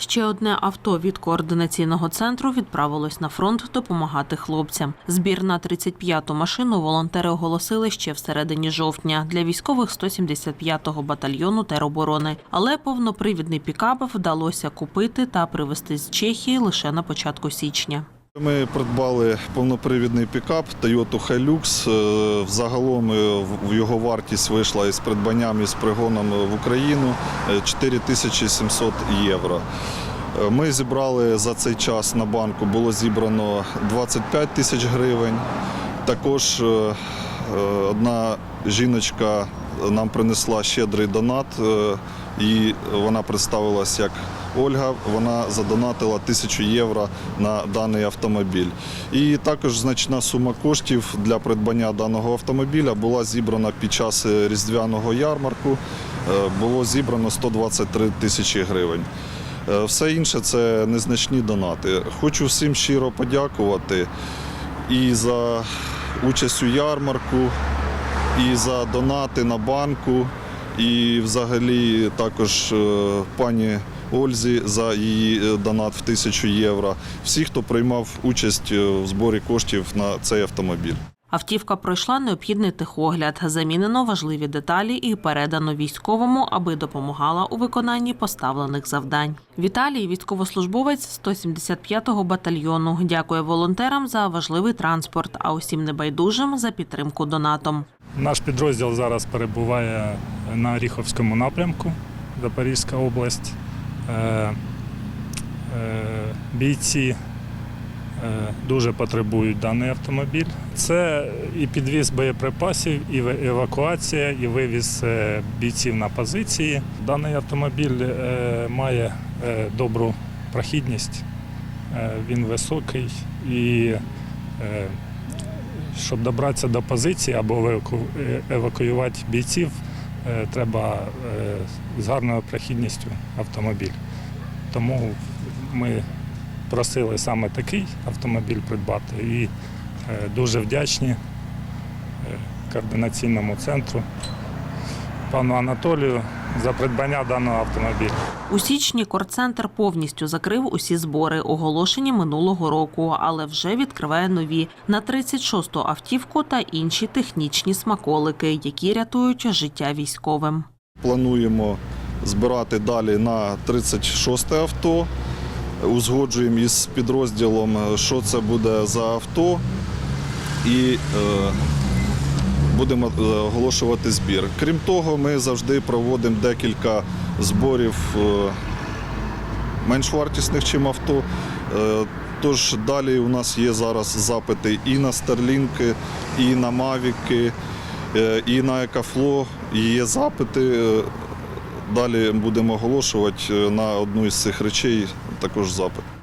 Ще одне авто від координаційного центру відправилось на фронт допомагати хлопцям. Збір на 35-ту машину волонтери оголосили ще в середині жовтня для військових 175-го батальйону тероборони. Але повнопривідний пікап вдалося купити та привезти з Чехії лише на початку січня. Ми придбали повнопривідний пікап Toyota Hilux. Е, Взагалом е, його вартість вийшла із придбанням і з пригоном в Україну е, 4700 євро. Е, Ми зібрали за цей час на банку було зібрано 25 тисяч гривень. Також одна жіночка нам принесла щедрий донат, е, і вона представилась як Ольга. Вона задонатила тисячу євро на даний автомобіль. І також значна сума коштів для придбання даного автомобіля була зібрана під час е, різдвяного ярмарку. Е, Було зібрано 123 тисячі гривень. Все інше це незначні донати. Хочу всім щиро подякувати і за участь у ярмарку, і за донати на банку, і взагалі також е, пані Ользі за її е, донат в тисячу євро. Всі, хто приймав участь е, в зборі коштів на цей автомобіль. Автівка пройшла необхідний техогляд, замінено важливі деталі і передано військовому, аби допомагала у виконанні поставлених завдань. Віталій, військовослужбовець 175-го батальйону, дякує волонтерам за важливий транспорт, а усім небайдужим за підтримку донатом. Наш підрозділ зараз перебуває на Оріховському напрямку, Запорізька область. Е, е, Бійці е, дуже потребують даний автомобіль. Це і підвіз боєприпасів, і евакуація, і вивіз бійців на позиції. Даний автомобіль має добру прохідність, він високий і щоб добратися до позиції або е, евакуювати бійців, е, треба е, з гарною прохідністю автомобіль. Тому ми просили саме такий автомобіль придбати і дуже вдячні координаційному центру пану Анатолію за придбання даного автомобіля. У січні корцентр повністю закрив усі збори, оголошені минулого року, але вже відкриває нові на 36-ту автівку та інші технічні смаколики, які рятують життя військовим. Плануємо збирати далі на 36 авто. Узгоджуємо із підрозділом, що це буде за авто. І е, будемо е, оголошувати збір. Крім того, ми завжди проводимо декілька зборів е, менш вартісних, ніж авто. Е, Тож далі у нас є зараз запити і на Старлінки, і на Мавіки, і на Екафло. Є запити. Далі будемо оголошувати на одну із цих речей також запит.